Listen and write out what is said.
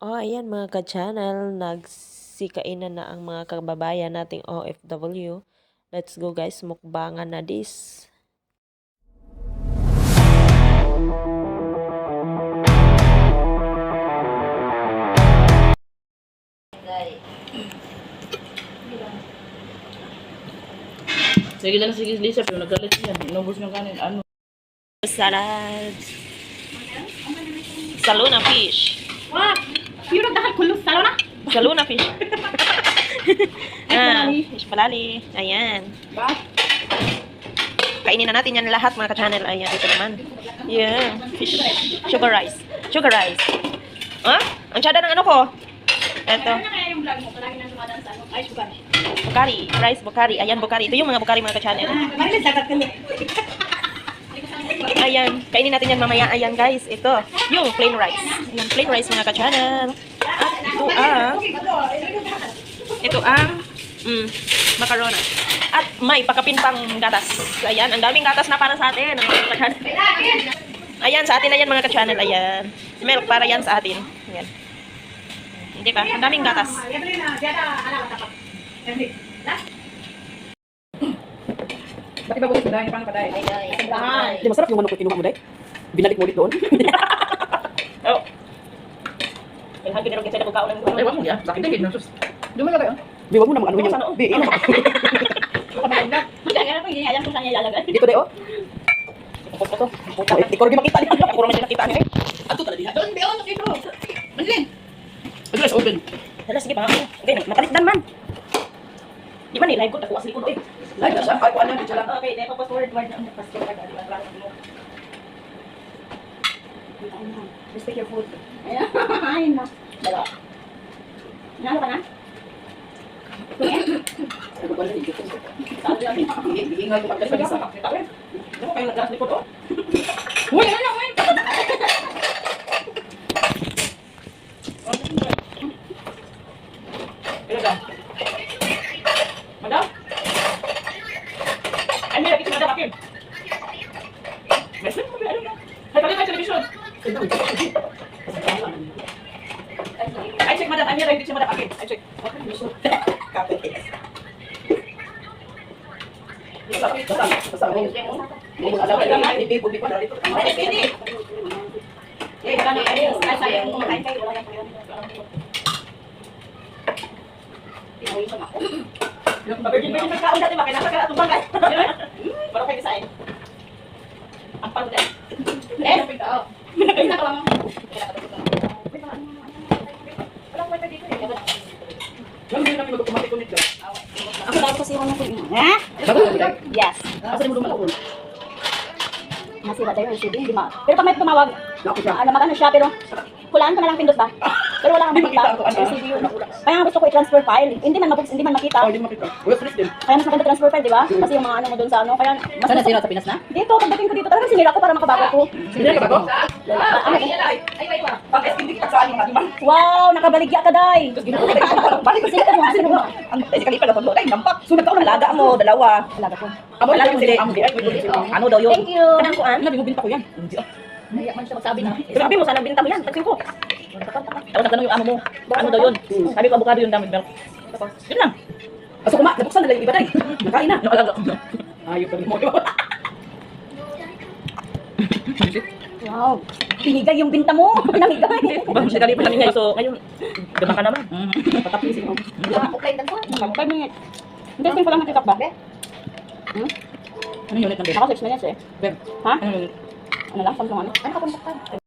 Oh, ayan mga ka-channel, nagsikainan na ang mga kababayan nating OFW. Let's go guys, mukbangan na this. Sige lang, sige Lisa, pero nagalit yan. Inubos ng kanin. Ano? Salad. Saluna fish. Wah, yun ang dahil kulong salo na. Saluna fish. ah, palali. fish palali. Ayan. Ba? Kainin na natin yan lahat mga ka-channel. Ayan, dito naman. Yeah. Fish. Sugar rice. Sugar rice. Ah? Ang tsada ng ano ko? Eto. Ano? Ay. Bukari. Rice bukari. Ayan, bukari. Ito yung mga bukari mga ka-channel. Marilis, dagat kami. Ayan. Kainin natin yan mamaya. Ayan guys. Ito. Yung plain rice. Ayan, plain rice mga ka-channel. At ito ang... Ito ang... Mm, macarona. At may pakapintang gatas. Ayan. Ang daming gatas na para sa atin. Mga ka-channel. Ayan, sa atin na yan mga ka-channel. Ayan. Milk para yan sa atin. Ayan. Hindi ba? Ang daming gatas. Ba't iba bukas na Paano pa tayo? Sobrahan. Di masarap yung manok na kinuha mo, Day? Binalik mo ulit doon? Oh. Ilhan pinirog kita na pagkaon ng Ay, wag mo. Sa akin din, nasus. Dumala kayo. Di, wag mo naman ano Oo, yung... sana, oh. Di, ino. Kaya po, hindi alam kung saan niya ilalagay. Dito, Day, oh. Puto to. Puta, Ikaw rin makita niya. Man siya nakita niya. Ato tala diha. Doon, doon, dito. Manin. Address open. Hala, sige pa. Okay, napalitdan man. Di ba ni live ko takuha sa likod eh. Ay, nasa. Ay, ano, dito lang. Okay, dahil pa forward word na pastor ka di ba mo. Respect your food. Ayun na. Dala. Nalo ka na? Ano ba na hihingal ko pagkas sa isa. Ano kayo nagkas likod oh? Uy, ano, uy. Ano ba? Madam? Ay, may nakita si madam akin. Mesin mo ba? Ano ba? Ay, palit tayo television. I check madam. Ay, may nakita si madam akin. I check. Eh, itong bangay. Parang kayo sa Ang pag Eh, Ako dapat kasi yung ano Ha? Yes. Asa mo dumalakon? Nasira tayo yung CD, hindi ma... Pero pag may tumawag, ano magano siya, pero hulaan ko na lang pindot ba? Pero wala kang Hindi makita. makita ako, ano? Yung yun. Kaya nga gusto ko i-transfer file. Hindi man mabuk, hindi man makita. Oh, hindi makita. Stress din. Kaya mas maganda transfer file, di ba? Kasi yung mga ano mo doon sa ano, kaya mas Saan nasira sa Pinas na? Dito, pagdating ko dito, talagang sinira ko para makabago ko. Sinira ka ba to? Ah, ano? Pag hindi kita sa aling di ba? Wow, nakabaligya ka, Day. Balik Sino ka mo? Sino mo? Ang ay kalipa na paglo. Ay, nampak. Sunod ka ng laga mo, dalawa. Alaga ko. Amo lang yung ay Ano daw yun? Thank you. Kanang kuan? Nabi mo binta ko yan. Hindi ah. Naiyak man siya magsabi na. Sabi mo, sana binta mo yan. Tagsin ko. Tapos nagtanong yung amo mo. Ano daw yun? Sabi ko abogado yung damit milk. Yun lang. Aso kuma, nabuksan na lang yung iba tayo. Nakain na. Nakalaga. Ayok pa rin mo. Wow. Pinigay yung binta mo. Pinamigay. Ba, siya kalipa namin ngayon. So, ngayon, gama ka naman. Patapisin mo. Okay, dan ko. Five minutes. Interesting pa lang nakita ba? Ano yung unit ng bed? Naka 6 minutes eh. Ha? Ano Ano lang? Pag ano? Ano ka punta ka?